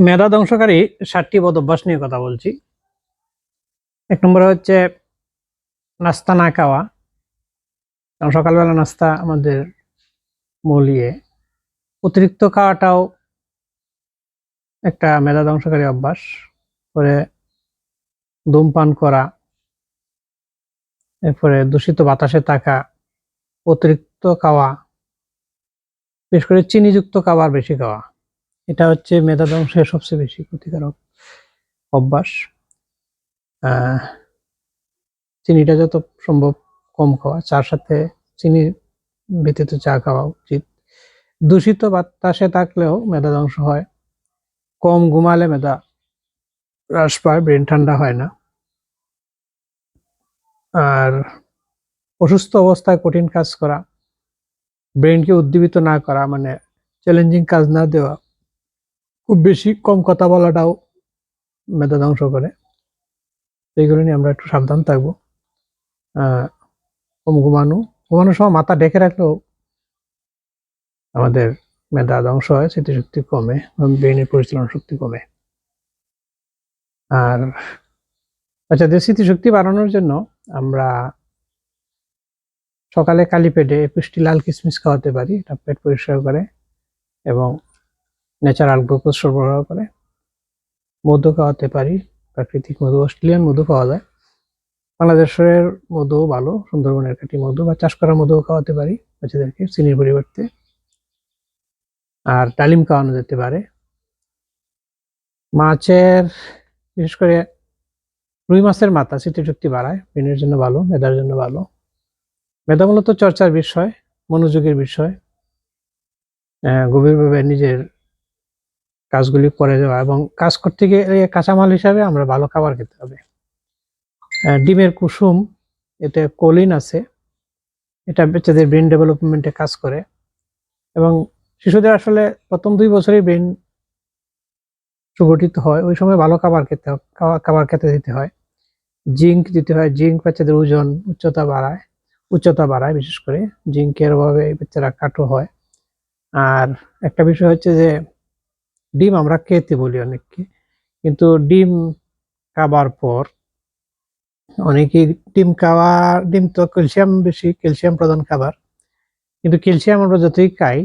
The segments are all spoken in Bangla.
মেধা ধ্বংসকারী ষাটটি বদ অভ্যাস নিয়ে কথা বলছি। এক নম্বরে হচ্ছে নাস্তা না খাওয়া। কারণ সকালবেলা নাস্তা আমাদের মূল ইয়ে অতিরিক্ত খাওয়াটাও একটা মেধা ধ্বংসকারী অভ্যাস। পরে ধূমপান করা। এরপরে দূষিত বাতাসে থাকা। অতিরিক্ত খাওয়া। বিশেষ করে চিনিযুক্ত খাবার বেশি খাওয়া। এটা হচ্ছে মেধা ধ্বংসের সবচেয়ে বেশি ক্ষতিকারক অভ্যাস। চিনিটা যত সম্ভব কম খাওয়া, চার সাথে চিনি ব্যতীত চা খাওয়া উচিত। দূষিত বাতাসে থাকলেও মেধা ধ্বংস হয়। কম ঘুমালে মেধা হ্রাস পায়, ব্রেন ঠান্ডা হয় না। আর অসুস্থ অবস্থায় কঠিন কাজ করা ব্রেনকে উদ্দীপিত না করা মানে চ্যালেঞ্জিং কাজ না দেওয়া, খুব বেশি কম কথা বলাটাও মেধা ধ্বংস করে। এইগুলো নিয়ে আমরা একটু সাবধান থাকব। কম ঘুমানো ঘুমানোর সময় মাথা ডেকে রাখলেও আমাদের মেধা ধ্বংস হয়, স্মৃতিশক্তি কমে, ব্রেনের পরিচালনা শক্তি কমে। আর বাচ্চাদের স্মৃতিশক্তি বাড়ানোর জন্য আমরা সকালে কালি পেটে একুশটি লাল কিশমিশ খাওয়াতে পারি, এটা পেট পরিষ্কার করে এবং ন্যাচারাল গ্লুকোজ সরবরাহ করে। মধু খাওয়াতে পারি, প্রাকৃতিক মধু, অস্ট্রেলিয়ান মধু পাওয়া যায়। বাংলাদেশের মধু ভালো, সুন্দরবনের কাটি মধু বা চাষ করা মধুও খাওয়াতে পারি, বাচ্চাদেরকে চিনির পরিবর্তে। আর ডালিম খাওয়ানো যেতে পারে। মাছের, বিশেষ করে রুই মাছের মাথা স্মৃতিশক্তি বাড়ায় ব্রেনের জন্য ভালো মেধার জন্য ভালো। মেধা মূলত চর্চার বিষয়, মনোযোগের বিষয় গভীরভাবে নিজের কাজগুলি করে যাওয়া এবং কাজ করতে গিয়ে কাঁচামাল হিসাবে আমরা ভালো খাবার খেতে হবে। ডিমের কুসুম, এতে কোলিন আছে, এটা বাচ্চাদের ব্রেন ডেভেলপমেন্টে কাজ করে এবং শিশুদের আসলে প্রথম দুই বছরই ব্রেন সুগঠিত হয়, ওই সময় ভালো খাবার খেতে খাবার খেতে দিতে হয়। জিঙ্ক দিতে হয়, জিঙ্ক বাচ্চাদের ওজন, উচ্চতা বাড়ায়। উচ্চতা বাড়ায়, বিশেষ করে জিঙ্কের অভাবে বাচ্চারা কাটো হয়। আর একটা বিষয় হচ্ছে যে, ডিম আমরা খেতে বলি অনেককে, কিন্তু ডিম খাবার পর অনেকেই ডিম খাওয়া, ডিম তো ক্যালসিয়াম বেশি, ক্যালসিয়াম প্রধান খাবার, কিন্তু ক্যালসিয়াম আমরা যতই খাই,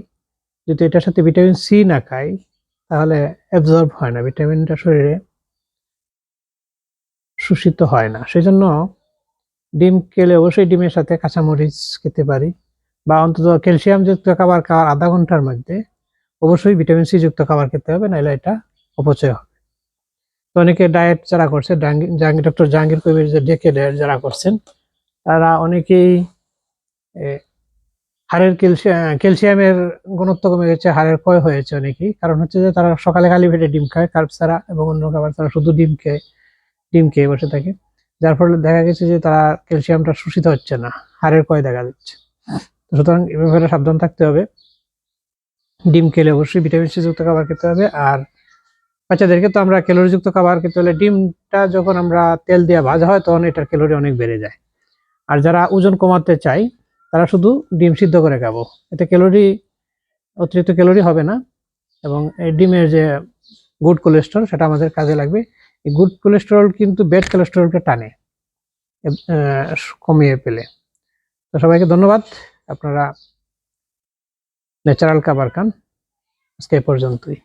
যদি এটার সাথে ভিটামিন সি না খাই, তাহলে অ্যাবজর্ব হয় না, ভিটামিনটা শরীরে শোষিত হয় না। সেই জন্য ডিম খেলে অবশ্যই ডিমের সাথে কাঁচামরিচ খেতে পারি বা অন্তত ক্যালসিয়াম যুক্ত খাবার খাওয়ার আধা ঘণ্টার মধ্যে অবশ্যই ভিটামিন সি যুক্ত খাবার খেতে হবে নাহলে এটা অপচয় হবে। তো অনেকে ডায়েট যারা করছে জাহাঙ্গীর ডক্টর জাহাঙ্গীর কবির যে ডেকে ডায়েট যারা করছেন, তারা অনেকেই হাড়ের ক্যালসিয়াম ক্যালসিয়ামের গুণত্ব কমে গেছে, হাড়ের ক্ষয় হয়েছে অনেকেই। কারণ হচ্ছে যে তারা সকালে খালি পেটে ডিম খায় কার্ব ছাড়া এবং অন্য খাবার ছাড়া শুধু ডিম খেয়ে ডিম খেয়ে বসে থাকে। যার ফলে দেখা গেছে যে তারা ক্যালসিয়ামটা শোষিত হচ্ছে না, হাড়ের ক্ষয় দেখা যাচ্ছে সুতরাং এ ব্যাপারে সাবধান থাকতে হবে। ডিম খেলে অবশ্যই ভিটামিন সি যুক্ত খাবার খেতে হবে। আর বাচ্চাদেরকে তো আমরা ক্যালোরি যুক্ত খাবার খেতে হলে ডিমটা যখন আমরা তেল দিয়ে ভাজা হয়, তখন এটার ক্যালোরি অনেক বেড়ে যায়। আর যারা ওজন কমাতে চাই তারা শুধু ডিম সিদ্ধ করে খাব। এতে ক্যালোরি অতিরিক্ত ক্যালোরি হবে না। এবং ডিমের যে গুড কোলেস্ট্রল সেটা আমাদের কাজে লাগবে। এই গুড কোলেস্টেরল কিন্তু ব্যাড কোলেস্টেরলকে টানে কমিয়ে পেলে। তো সবাইকে ধন্যবাদ। আপনারা ন্যাচারাল খাবার খান। আজকে পর্যন্তই।